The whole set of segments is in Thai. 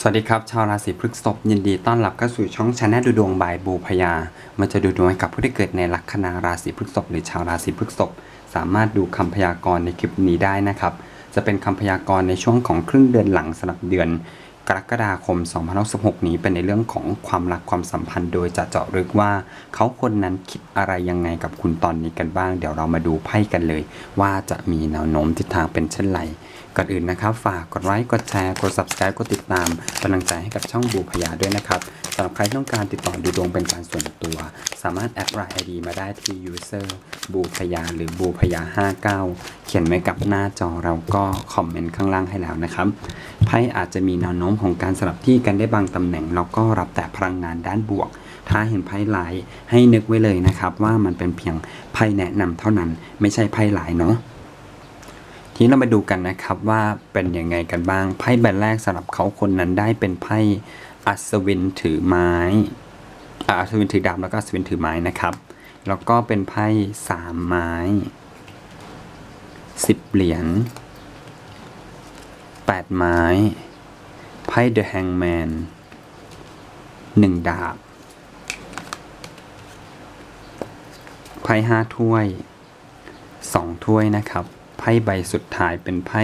สวัสดีครับ ชาวราศีพฤษภยินดีต้อนรับเข้าสู่ช่องชาแนลดูดวงบายบูพยา มันจะดูดวงให้กับผู้ที่เกิดในลัคนาราศีพฤษภหรือชาวราศีพฤษภสามารถดูคำพยากรณ์ในคลิปนี้ได้นะครับ จะเป็นคำพยากรณ์ในช่วงของครึ่งเดือนหลังสำหรับเดือน กรกฎาคม 2016นี้เป็นในเรื่องของความรักความสัมพันธ์ โดยจะเจาะลึกว่า เขาคนนั้นคิดอะไรยังไงกับคุณตอนนี้กันบ้าง เดี๋ยวเรามาดูไพ่กันเลย ว่าจะมีแนวโน้มทิศทางเป็นเช่นไร ก่อนอื่นนะครับ ฝากกดไลค์ กดแชร์ กด subscribe กดติดตามกำลังใจให้กับช่องบูพยาด้วยนะครับสำหรับใครต้องการติดต่อดูดวงเป็นการส่วนตัว สามารถแอดไลน์ ID มาได้ที่ user บูพยาหรือบูพยา59 เขียนไว้กับหน้าจอเราก็คอมเมนต์ข้างล่างให้แล้วนะครับไพ่อาจจะมีแนวโน้มของการสลับที่กันได้บางตำแหน่งแล้วก็รับแต่พลังงานด้านบวก ถ้าเห็นไพ่หลายให้นึกไว้เลยนะครับว่ามันเป็นเพียงไพ่แนะนำเท่านั้น ไม่ใช่ไพ่หลายเนาะ ทีนี้เรามาดูกันนะครับว่าเป็นยังไงกันบ้างไพ่ใบแรกสำหรับเขาคนนั้นได้เป็นไพ่อัศวินถือไม้อัศวินถือดาบแล้วก็อัศวินถือไม้นะครับ แล้วก็เป็นไพ่สามไม้สิบเหรียญแปดไม้ไพ่เดอะแฮงแมนหนึ่งดาบไพ่ห้าถ้วยสองถ้วยนะครับ พ่ใบสุดท้ายเป็นไพ่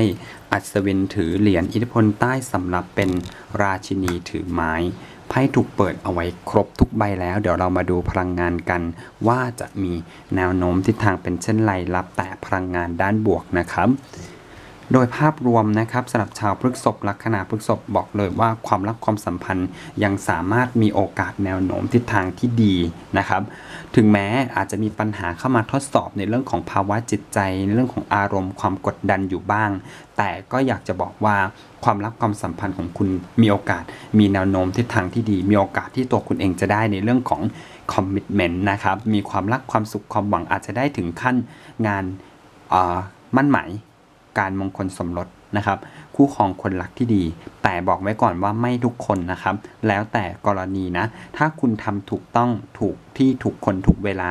อัศวินถือเหรียญอิทธิพลใต้สำหรับเป็นราชินีถือไม้ไพ่ถูกเปิดเอาไว้ครบทุกใบแล้ว เดี๋ยวเรามาดูพลังงานกัน ว่าจะมีแนวโน้มทิศทางเป็นเช่นไรรับแต่พลังงานด้านบวกนะครับ โดยภาพรวมนะครับสำหรับชาวพฤกษภลัคนาพฤกษภบอกเลยว่าความรักความสัมพันธ์ยังสามารถมีโอกาสแนวโน้มทิศทางที่ดีนะครับ ถึงแม้อาจจะมีปัญหาเข้ามาทดสอบในเรื่องของภาวะจิตใจในเรื่องของอารมณ์ ความกดดันอยู่บ้าง แต่ก็อยากจะบอกว่าความรักความสัมพันธ์ของคุณมีโอกาส มีแนวโน้มทิศทางที่ดี มีโอกาสที่ตัวคุณเองจะได้ในเรื่องของคอมมิชเมนต์นะครับ มีความรักความสุขความหวังอาจจะได้ถึงขั้นงานมั่นหมาย การมงคลสมรสนะครับ คู่ครองคนรักที่ดี แต่บอกไว้ก่อนว่าไม่ทุกคนนะครับ แล้วแต่กรณีนะ ถ้าคุณทำถูกต้องถูกที่ถูกคนถูกเวลา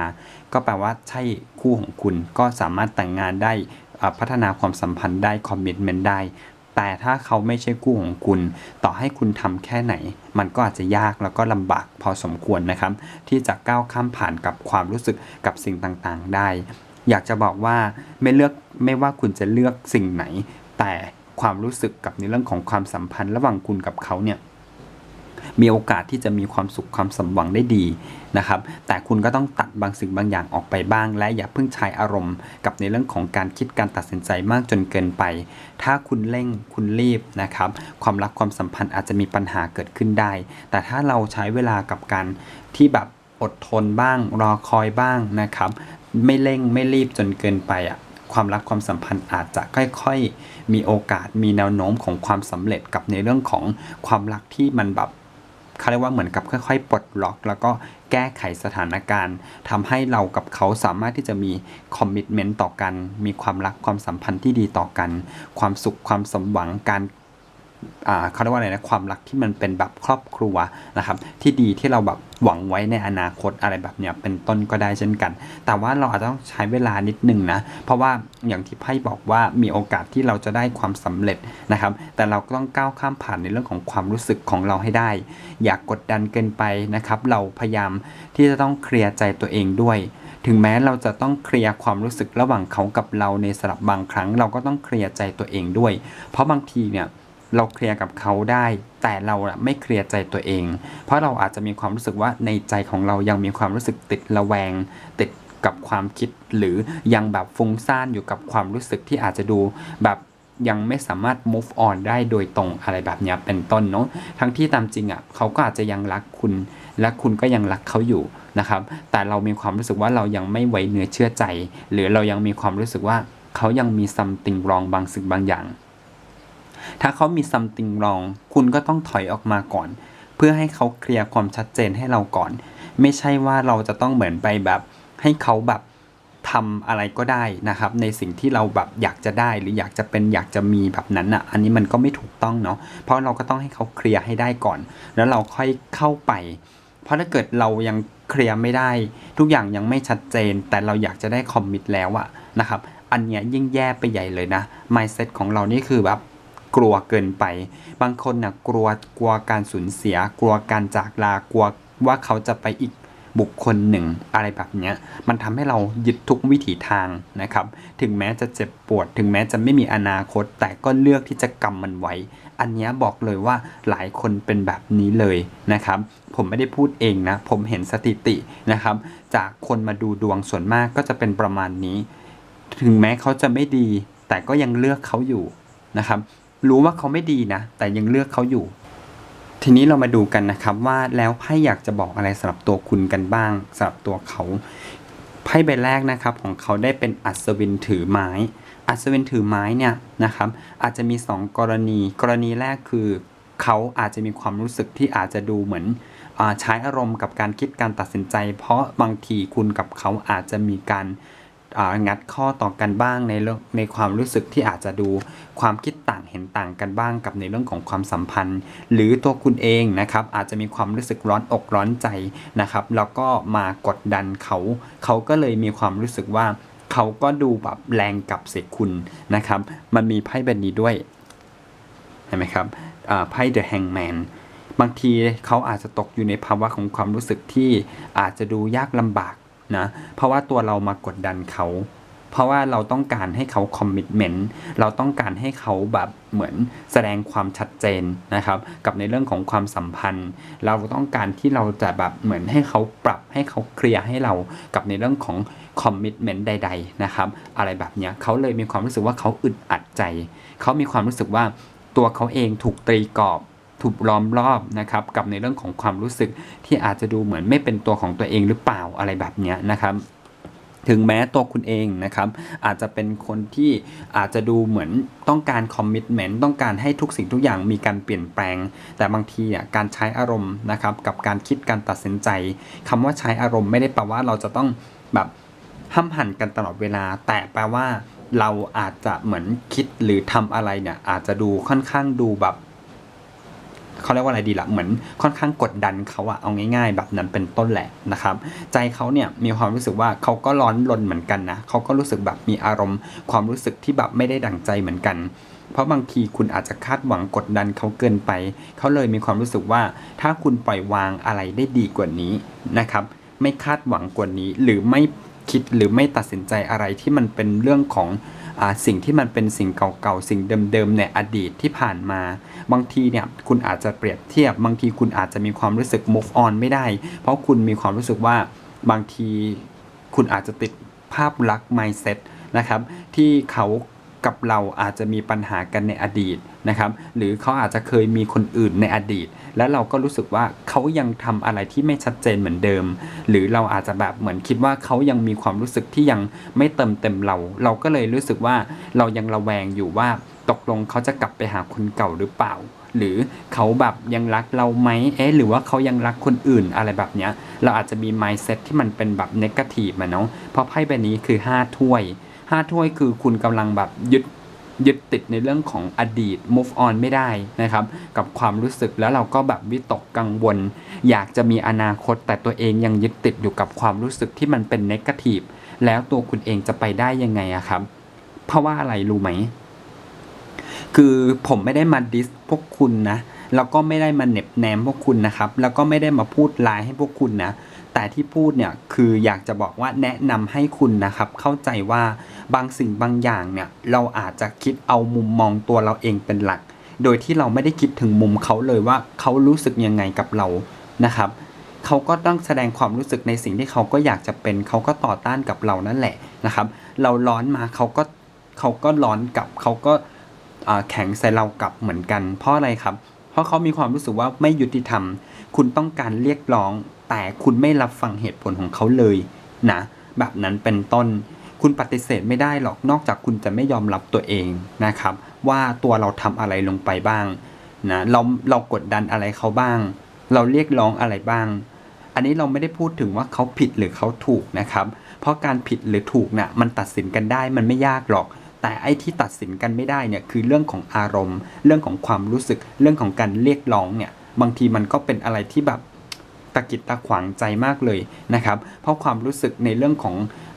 ก็แปลว่าใช่คู่ของคุณก็สามารถแต่งงานได้อ่าพัฒนาความสัมพันธ์ได้คอมมิชเมนต์ได้แต่ถ้าเขาไม่ใช่คู่ของคุณ ต่อให้คุณทำแค่ไหน มันก็อาจจะยากแล้วก็ลำบากพอสมควรนะครับ ที่จะก้าวข้ามผ่านกับความรู้สึกกับสิ่งต่างๆ ได้ อยากจะบอกว่าไม่เลือกไม่ว่าคุณจะเลือกสิ่งไหน แต่ความรู้สึกกับในเรื่องของความสัมพันธ์ ระหว่างคุณกับเขาเนี่ยมีโอกาสที่จะมีความสุขความสมหวังได้ดีนะครับ แต่คุณก็ต้องตัดบางสิ่งบางอย่างออกไปบ้าง และอย่าเพิ่งใช้อารมณ์ กับในเรื่องของการคิดการตัดสินใจมากจนเกินไป ถ้าคุณเร่งคุณรีบนะครับ ความรักความสัมพันธ์อาจจะมีปัญหาเกิดขึ้นได้ แต่ถ้าเราใช้เวลากับการที่แบบอดทนบ้าง รอคอยบ้างนะครับ ไม่เร่งไม่รีบจนเกินไปอะความรักความสัมพันธ์อาจจะค่อยๆ มีโอกาสมีแนวโน้มของความสำเร็จกับในเรื่องของความรักที่มันแบบเขาเรียกว่าเหมือนกับค่อยๆ ปลดล็อก แล้วก็แก้ไขสถานการณ์ทำให้เรากับเขาสามารถที่จะมีคอมมิชเมนต์ต่อกัน มีความรักความสัมพันธ์ที่ดีต่อกัน ความสุขความสมหวังการ เขาเรียกว่าอะไรนะความรักที่มันเป็นแบบครอบครัวนะครับ ที่ดีที่เราแบบหวังไว้ในอนาคตอะไรแบบเนี้ยเป็นต้นก็ได้เช่นกัน แต่ว่าเราอาจจะต้องใช้เวลานิดนึงนะ เพราะว่าอย่างที่ไพ่บอกว่ามีโอกาสที่เราจะได้ความสำเร็จนะครับ แต่เราก็ต้องก้าวข้ามผ่านในเรื่องของความรู้สึกของเราให้ได้ อย่ากกดดันเกินไปนะครับ เราพยายามที่จะต้องเคลียร์ใจตัวเองด้วยถึงแม้เราจะต้องเคลียร์ความรู้สึกระหว่างเขากับเราในสลับบางครั้ง เราก็ต้องเคลียร์ใจตัวเองด้วย เพราะบางทีเนี่ย เราเคลียร์กับเขาได้ แต่เราอะไม่เคลียร์ใจตัวเอง เพราะเราอาจจะมีความรู้สึกว่าในใจของเรายังมีความรู้สึกติดระแวง ติดกับความคิด หรือยังแบบฟุ้งซ่านอยู่กับความรู้สึกที่อาจจะดูแบบยังไม่สามารถ move on ได้โดยตรงอะไรแบบนี้เป็นต้นเนาะทั้งที่ตามจริงอะ่ะเขาก็อาจจะยังรักคุณ และคุณก็ยังรักเขาอยู่นะครับ แต่เรามีความรู้สึกว่าเรายังไม่ไว้เนื้อเชื่อใจ หรือเรายังมีความรู้สึกว่าเขายังมี something wrong บางสิ่งบางอย่าง ถ้าเขามี something wrong คุณก็ต้องถอยออกมาก่อน เพื่อให้เขาเคลียร์ความชัดเจนให้เราก่อน ไม่ใช่ว่าเราจะต้องเหมือนไปแบบให้เขาแบบทำอะไรก็ได้นะครับ ในสิ่งที่เราแบบอยากจะได้หรืออยากจะเป็นอยากจะมีแบบนั้นอะ อันนี้มันก็ไม่ถูกต้องเนาะเพราะเราก็ต้องให้เขาเคลียร์ให้ได้ก่อน แล้วเราค่อยเข้าไป เพราะถ้าเกิดเรายังเคลียร์ไม่ได้ ทุกอย่างยังไม่ชัดเจน แต่เราอยากจะได้คอมมิตแล้วอะนะครับ อันเนี้ยยิ่งแย่ไปใหญ่เลยนะ mindset ของเรานี่คือแบบ กลัวเกินไป บางคนนะกลัวกลัวการสูญเสีย กลัวการจากลากลัวว่าเขาจะไปอีกบุคคลหนึ่งอะไรแบบเนี้ยมันทำให้เรายึดทุกวิถีทางนะครับ ถึงแม้จะเจ็บปวด ถึงแม้จะไม่มีอนาคต แต่ก็เลือกที่จะกำมันไว้ อันนี้บอกเลยว่าหลายคนเป็นแบบนี้เลยนะครับ ผมไม่ได้พูดเองนะ ผมเห็นสถิตินะครับ จากคนมาดูดวงส่วนมากก็จะเป็นประมาณนี้ ถึงแม้เขาจะไม่ดี แต่ก็ยังเลือกเขาอยู่นะครับ รู้ว่าเขาไม่ดีนะ แต่ยังเลือกเขาอยู่ ทีนี้เรามาดูกันนะครับว่าแล้วไพ่อยากจะบอกอะไรสำหรับตัวคุณกันบ้างสำหรับตัวเขาไพ่ใบแรกนะครับของเขาได้เป็นอัศวินถือไม้ อัศวินถือไม้เนี่ยนะครับอาจจะมี 2 กรณี กรณีแรกคือเขาอาจจะมีความรู้สึกที่อาจจะดูเหมือนอใช้อารมณ์กับการคิดการตัดสินใจ เพราะบางทีคุณกับเขาอาจจะมีการ งัดข้อต่อกันบ้างในในความรู้สึกที่อาจจะดูความคิดต่างเห็นต่างกันบ้างกับในเรื่องของความสัมพันธ์ หรือตัวคุณเองนะครับอาจจะมีความรู้สึกร้อนอกร้อนใจนะครับ แล้วก็มากดดันเขาเขาก็เลยมีความรู้สึกว่าเขาก็ดูแบบแรงกลับเสียคุณนะครับ มันมีไพ่ใบบนี้ด้วยเห็นไหมครับไพ่ The Hangman บางทีเขาอาจจะตกอยู่ในภาวะของความรู้สึกที่อาจจะดูยากลำบาก นะเพราะว่าตัวเรามากดดันเขา เพราะว่าเราต้องการให้เขาคอมมิ t เมนต์เราต้องการให้เขาแบบเหมือนแสดงความชัดเจนนะครับ กับในเรื่องของความสัมพันธ์ เราต้องการที่เราจะแบบเหมือนให้เขาปรับให้เขาเคลียร์ให้เรากับในเรื่องของคอมมิ t เมนต์ใด ๆนะครับ อะไรแบบเนี้ยเขาเลยมีความรู้สึกว่าเขาอึดอัดใจ เขามีความรู้สึกว่าตัวเขาเองถูกตีกรอบ ถูกล้อมรอบนะครับกับในเรื่องของความรู้สึกที่อาจจะดูเหมือนไม่เป็นตัวของตัวเองหรือเปล่าอะไรแบบนี้นะครับถึงแม้ตัวคุณเองนะครับ อาจจะเป็นคนที่อาจจะดูเหมือนต้องการคอมมิ t เมนต์ต้องการให้ทุกสิ่งทุกอย่างมีการเปลี่ยนแปลง แต่บางทีอะการใช้อารมณ์นะครับ กับการคิดการตัดสินใจคำว่าใช้อารมณ์ไม่ได้แปลว่าเราจะต้องแบบห้ามหันกันตลอดเวลา แต่แปลว่าเราอาจจะเหมือนคิดหรือทำอะไรเนี่ยอาจจะดูค่อนข้างดูแบบ เขาเรียกว่าอะไรดีละ่ะเหมือนค่อนข้างกดดันเขาอะเอาง่าย ๆ แบบนั้นเป็นต้นแหละนะครับ ใจเขาเนี่ยมีความรู้สึกว่าเขาก็ร้อนรนเหมือนกันนะเขาก็รู้สึกแบบมีอารมณ์ ความรู้สึกที่แบบไม่ได้ดั่งใจเหมือนกัน เพราะบางทีคุณอาจจะคาดหวังกดดันเขาเกินไป เขาเลยมีความรู้สึกว่า ถ้าคุณปล่อยวางอะไรได้ดีกว่านี้นะครับ ไม่คาดหวังกว่านี้หรือไม่ คิดหรือไม่ตัดสินใจอะไรที่มันเป็นเรื่องของอสิ่งที่มันเป็นสิ่งเก่าๆ สิ่งเดิมๆในอดีตที่ผ่านมา บางทีเนี่ยคุณอาจจะเปรียบเทียบ บางทีคุณอาจจะมีความรู้สึก move on ไม่ได้ เพราะคุณมีความรู้สึกว่าบางทีคุณอาจจะติดภาพลักษณ์ mindset นะครับที่เขา กับเราอาจจะมีปัญหากันในอดีตนะครับหรือเขาอาจจะเคยมีคนอื่นในอดีต แล้วเราก็รู้สึกว่าเขายังทำอะไรที่ไม่ชัดเจนเหมือนเดิม หรือเราอาจจะแบบเหมือนคิดว่าเขายังมีความรู้สึกที่ยังไม่เติมเต็มเรา เราก็เลยรู้สึกว่าเรายังระแวงอยู่ว่าตกลงเขาจะกลับไปหาคนเก่าหรือเปล่า หรือเขาแบบยังรักเราไหมเอ๊ะหรือว่าเขายังรักคนอื่นอะไรแบบเนี้ยเราอาจจะมี mindset ที่มันเป็นแบบ negative มาเนาะเพราะไพ่ใบนี้คือ 5 ถ้วย 5ถ้วยคือคุณกำลังแบบยึดยึดติดในเรื่องของอดีต move on ไม่ได้นะครับ กับความรู้สึกแล้วเราก็แบบวิตกกังวล อยากจะมีอนาคตแต่ตัวเองยังยึดติดอยู่กับความรู้สึกที่มันเป็น negative แล้วตัวคุณเองจะไปได้ยังไงอะครับ เพราะว่าอะไรรู้ไหม คือผมไม่ได้มาดิสพวกคุณนะแล้วก็ไม่ได้มาเน็บแนมพวกคุณนะครับ แล้วก็ไม่ได้มาพูดลายให้พวกคุณนะ แต่ที่พูดเนี่ยคืออยากจะบอกว่าแนะนำให้คุณนะครับ เข้าใจว่าบางสิ่งบางอย่างเนี่ยเราอาจจะคิดเอามุมมองตัวเราเองเป็นหลัก โดยที่เราไม่ได้คิดถึงมุมเขาเลยว่าเขารู้สึกยังไงกับเรานะครับเขาก็ต้องแสดงความรู้สึกในสิ่งที่เขาก็อยากจะเป็นเขาก็ต่อต้านกับเรานั่นแหละนะครับ เราร้อนมาเขาก็เขาก็ร้อนกลับเขาก็แข็งใส่เรากลับเหมือนกัน เพราะอะไรครับ เพราะเขามีความรู้สึกว่าไม่ยุติธรรม คุณต้องการเรียกร้อง แต่คุณไม่รับฟังเหตุผลของเขาเลยนะ แบบนั้นเป็นต้นคุณปฏิเสธไม่ได้หรอกนอกจากคุณจะไม่ยอมรับตัวเองนะครับ ว่าตัวเราทำอะไรลงไปบ้างนะเราเรากดดันอะไรเขาบ้าง เราเรียกร้องอะไรบ้าง อันนี้เราไม่ได้พูดถึงว่าเขาผิดหรือเขาถูกนะครับ เพราะการผิดหรือถูกน่ะมันตัดสินกันได้มันไม่ยากหรอก แต่ไอ้ที่ตัดสินกันไม่ได้เนี่ยคือเรื่องของอารมณ์ เรื่องของความรู้สึก เรื่องของการเรียกร้องเนี่ยบางทีมันก็เป็นอะไรที่แบบ ตะกิดตะขวางใจมากเลยนะครับ เพราะความรู้สึกในเรื่องของ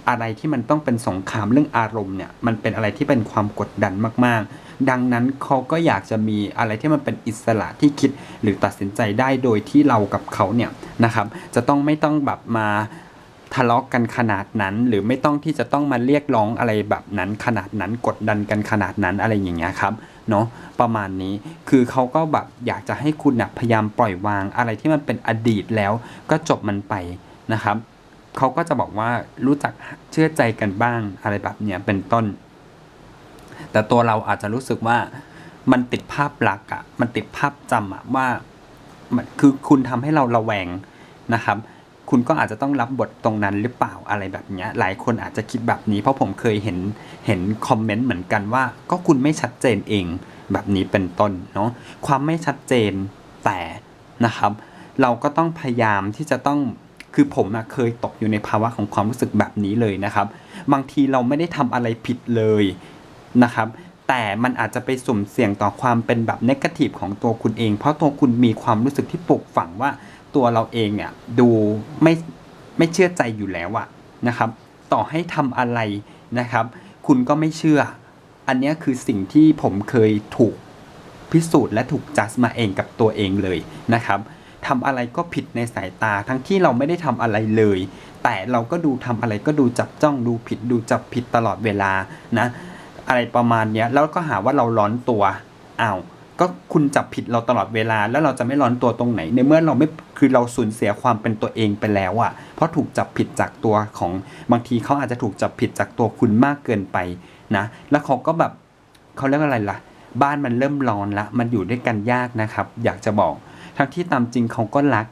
อะไรที่มันต้องเป็นสงครามเรื่องอารมณ์เนี่ยมันเป็นอะไรที่เป็นความกดดันมากๆ ดังนั้นเขาก็อยากจะมีอะไรที่มันเป็นอิสระที่คิดหรือตัดสินใจได้โดยที่เรากับเขาเนี่ยนะครับ จะต้องไม่ต้องแบบมา ทะเลาะกันขนาดนั้น หรือไม่ต้องที่จะต้องมาเรียกร้องอะไรแบบนั้นขนาดนั้นกดดันกันขนาดนั้นอะไรอย่างเงี้ยครับเนาะประมาณนี้คือเขาก็แบบอยากจะให้คุณนะพยายามปล่อยวางอะไรที่มันเป็นอดีตแล้ว ก็จบมันไปนะครับเขาก็จะบอกว่ารู้จักเชื่อใจกันบ้างอะไรแบบเนี้ยเป็นต้น แต่ตัวเราอาจจะรู้สึกว่ามันติดภาพลักษณ์อะมันติดภาพจำอะว่าคือคุณทำให้เราระแวงนะครับ คุณก็อาจจะต้องรับบทตรงนั้นหรือเปล่าอะไรแบบเนี้ยหลายคนอาจจะคิดแบบนี้ เพราะผมเคยเห็นเห็นคอมเมนต์เหมือนกันว่า ก็คุณไม่ชัดเจนเองแบบนี้เป็นต้นเนาะความไม่ชัดเจนแต่นะครับ เราก็ต้องพยายามที่จะต้องคือผมอะเคยตกอยู่ในภาวะของความรู้สึกแบบนี้เลยนะครับ บางทีเราไม่ได้ทำอะไรผิดเลยนะครับ แต่มันอาจจะไปสุ่มเสี่ยงต่อความเป็นแบบนกาทีฟของตัวคุณเอง เพราะตัวคุณมีความรู้สึกที่ปลูกฝังว่า ตัวเราเองเนี่ยดูไม่ไม่เชื่อใจอยู่แล้วอะนะครับ ต่อให้ทำอะไรนะครับ คุณก็ไม่เชื่อ อันเนี้ยคือสิ่งที่ผมเคยถูกพิสูจน์และถูกจัดมาเองกับตัวเองเลยนะครับทำอะไรก็ผิดในสายตาทั้งที่เราไม่ได้ทำอะไรเลย แต่เราก็ดูทำอะไรก็ดูจับจ้องดูผิดดูจับผิดตลอดเวลานะอะไรประมาณเนี้ยแล้วก็หาว่าเราร้อนตัวอ้าว ก็คุณจับผิดเราตลอดเวลา แล้วเราจะไม่ร้อนตัวตรงไหน ในเมื่อเราไม่คือเราสูญเสียความเป็นตัวเองไปแล้วอะ่ะ เพราะถูกจับผิดจากตัวของบางทีเขาอาจจะถูกจับผิดจากตัวคุณมากเกินไปนะ แล้วเขาก็แบบเขาเรียกอะไรล่ะ บ้านมันเริ่มร้อนละ มันอยู่ด้วยกันยากนะครับ อยากจะบอก ทั้งที่ตามจริงเขาก็รัก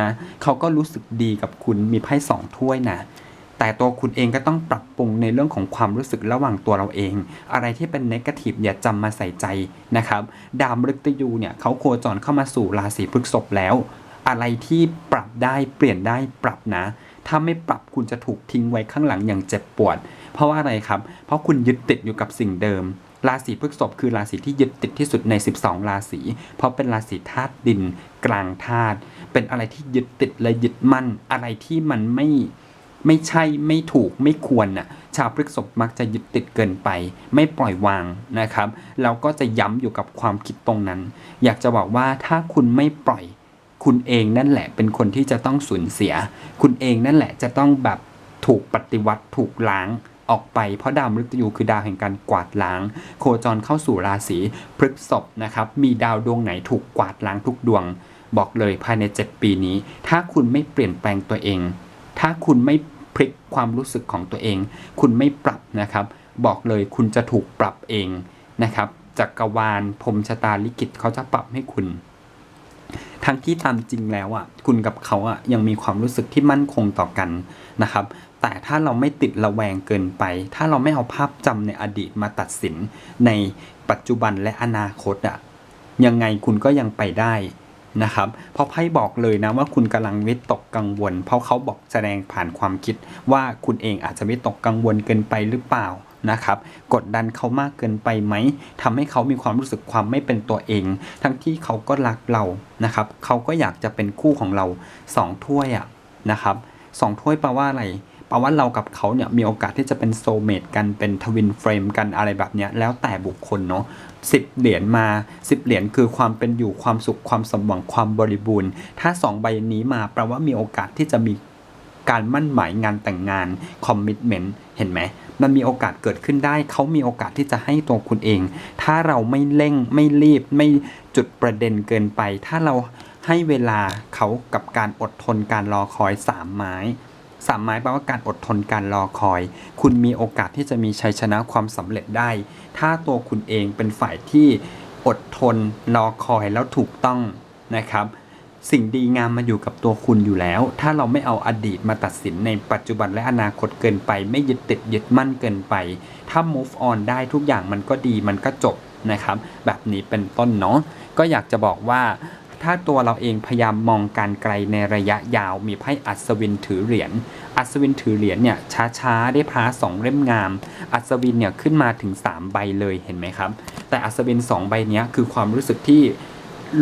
นะเขาก็รู้สึกดีกับคุณมีไพ่สองถ้วยนะ แต่ตัวคุณเองก็ต้องปรับปรุงในเรื่องของความรู้สึกระหว่างตัวเราเอง อะไรที่เป็นนกาทีฟอย่าจำมาใส่ใจนะครับ ดาวมฤตยูเนี่ยเขาโคจรเข้ามาสู่ราศีพฤษภแล้ว อะไรที่ปรับได้เปลี่ยนได้ปรับนะ ถ้าไม่ปรับคุณจะถูกทิ้งไว้ข้างหลังอย่างเจ็บปวด เพราะว่าอะไรครับ เพราะคุณยึดติดอยู่กับสิ่งเดิมราศีพฤษภคือราศีที่ยึดติดที่สุดใน 12 ราศีเพราะเป็นราศีธาตุดิน กลางธาตุเป็นอะไรที่ยึดติดและยึดมั่นอะไรที่มันไม่ ไม่ใช่ไม่ถูกไม่ควรน่ะชาวพฤกษภมักจะยึดติดเกินไป ไม่ปล่อยวางนะครับแล้วก็จะย้ำอยู่กับความคิดตรงนั้น อยากจะบอกว่าถ้าคุณไม่ปล่อย คุณเองนั่นแหละเป็นคนที่จะต้องสูญเสีย คุณเองนั่นแหละจะต้องแบบถูกปฏิวัติถูกล้างออกไปเพราะดาวมฤตยูคือดาวแห่งการกวาดล้าง โคจรเข้าสู่ราศีพฤษภนะครับมีดาวดวงไหนถูกกวาดล้างทุกดวง บอกเลยภายใน 7 ปีนี้ ถ้าคุณไม่เปลี่ยนแปลงตัวเอง ถ้าคุณไม่ พลิกความรู้สึกของตัวเอง คุณไม่ปรับนะครับ บอกเลยคุณจะถูกปรับเองนะครับจักรวาลพรมชะตาลิขิตเขาจะปรับให้คุณ ทั้งที่ตามจริงแล้วอะคุณกับเขาอะยังมีความรู้สึกที่มั่นคงต่อกันนะครับแต่ถ้าเราไม่ติดระแวงเกินไป ถ้าเราไม่เอาภาพจำในอดีตมาตัดสินในปัจจุบันและอนาคตอะยังไงคุณก็ยังไปได้ นะครับ เพราะไพ่บอกเลยนะว่าคุณกำลังวิตกกังวล เพราะเขาบอกแสดงผ่านความคิดว่าคุณเองอาจจะวิตกกังวลเกินไปหรือเปล่านะครับ กดดันเขามากเกินไปไหมทำให้เขามีความรู้สึกความไม่เป็นตัวเอง ทั้งที่เขาก็รักเรานะครับเขาก็อยากจะเป็นคู่ของเราสองถ้วยอะนะครับสองถ้วยแปลว่าอะไร แปลว่าเรากับเขาเนี่ยมีโอกาสที่จะเป็นโซเมตกันเป็นทวินเฟรมกันอะไรแบบเนี้ยแล้วแต่บุคคลเนาะสิบเหรียญมาสิบเหรียญคือความเป็นอยู่ความสุขความสมหวังความบริบูรณ์ ถ้าสองใบนี้มาแปลว่ามีโอกาสที่จะมีการมั่นหมายงานแต่งงานคอมมิชเมนต์เห็นไหมมันมีโอกาสเกิดขึ้นได้ เขามีโอกาสที่จะให้ตัวคุณเอง ถ้าเราไม่เร่งไม่รีบไม่จุดประเด็นเกินไป ถ้าเราให้เวลาเขากับการอดทนการรอคอยสามไม้ สามไม้แปลว่าการอดทนการรอคอย คุณมีโอกาสที่จะมีชัยชนะความสำเร็จได้ ถ้าตัวคุณเองเป็นฝ่ายที่อดทนรอคอยแล้วถูกต้องนะครับ สิ่งดีงามมาอยู่กับตัวคุณอยู่แล้ว ถ้าเราไม่เอาอดีตมาตัดสินในปัจจุบันและอนาคตเกินไป ไม่ยึดติดยึดมั่นเกินไป ถ้า move on ได้ทุกอย่างมันก็ดีมันก็จบนะครับ แบบนี้เป็นต้นเนาะก็อยากจะบอกว่า ถ้าตัวเราเองพยายามมองการไกลในระยะยาว มีไพ่อัศวินถือเหรียญ อัศวินถือเหรียญเนี่ยช้าๆได้พระสองเล่มงาม อัศวินเนี่ยขึ้นมาถึง 3 ใบเลยเห็นไหมครับ แต่อัศวิน 2 ใบเนี้ยคือความรู้สึกที่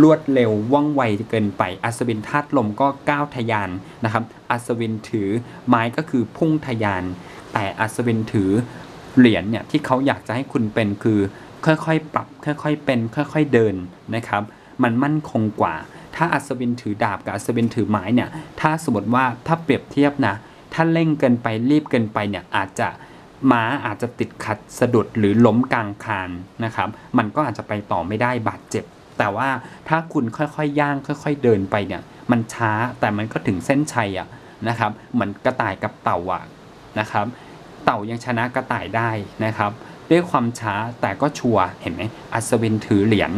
รวดเร็วว่องไวเกินไป อัศวินธาตุลมก็ก้าวทะยานนะครับ อัศวินถือไม้ก็คือพุ่งทะยาน แต่อัศวินถือเหรียญเนี่ยที่เขาอยากจะให้คุณเป็นคือค่อยๆ ปรับ ค่อยๆ เป็น ค่อยๆ เดินนะครับ มันมั่นคงกว่า ถ้าอัศวินถือดาบกับอัศวินถือไม้เนี่ย ถ้าสมมติว่าถ้าเปรียบเทียบนะ ถ้าเร่งเกินไปรีบเกินไปเนี่ยอาจจะม้าอาจจะติดขัดสะดุดหรือล้มกลางคานนะครับ มันก็อาจจะไปต่อไม่ได้บาดเจ็บ แต่ว่าถ้าคุณค่อยๆย่างค่อย ๆ เดินไปเนี่ย มันช้าแต่มันก็ถึงเส้นชัยอะนะครับเหมือนกระต่ายกับเต่าอะนะครับ เต่ายังชนะกระต่ายได้นะครับ ด้วยความช้าแต่ก็ชัวเห็นไหมอัศวินถือเหรียญ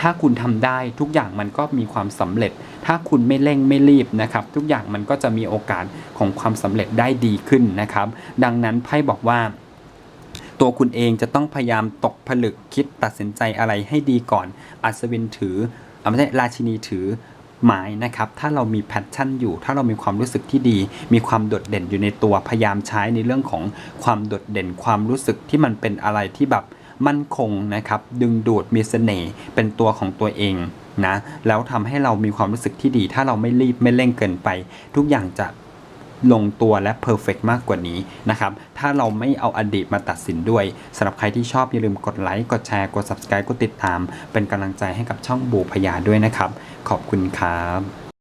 ถ้าคุณทำได้ทุกอย่างมันก็มีความสำเร็จ ถ้าคุณไม่เร่งไม่รีบนะครับ ทุกอย่างมันก็จะมีโอกาสของความสำเร็จได้ดีขึ้นนะครับ ดังนั้นไพ่บอกว่าตัวคุณเองจะต้องพยายามตกผลึกคิดตัดสินใจอะไรให้ดีก่อน อัศวินถืออ่าไม่ใช่ราชินีถือหมายนะครับ ถ้าเรามีแพชชั่นอยู่ ถ้าเรามีความรู้สึกที่ดี มีความโดดเด่นอยู่ในตัว พยายามใช้ในเรื่องของความโดดเด่น ความรู้สึกที่มันเป็นอะไรที่แบบ มั่นคงนะครับดึงดูดมีเสน่ห์เป็นตัวของตัวเองนะแล้วทำให้เรามีความรู้สึกที่ดี ถ้าเราไม่รีบไม่เร่งเกินไป ทุกอย่างจะลงตัวและเพอร์เฟกมากกว่านี้นะครับ ถ้าเราไม่เอาอดีตมาตัดสินด้วยสำหรับใครที่ชอบอย่าลืมกดไลค์ กดแชร์ กด subscribe กดติดตาม เป็นกำลังใจให้กับช่องบูพยาด้วยนะครับ ขอบคุณครับ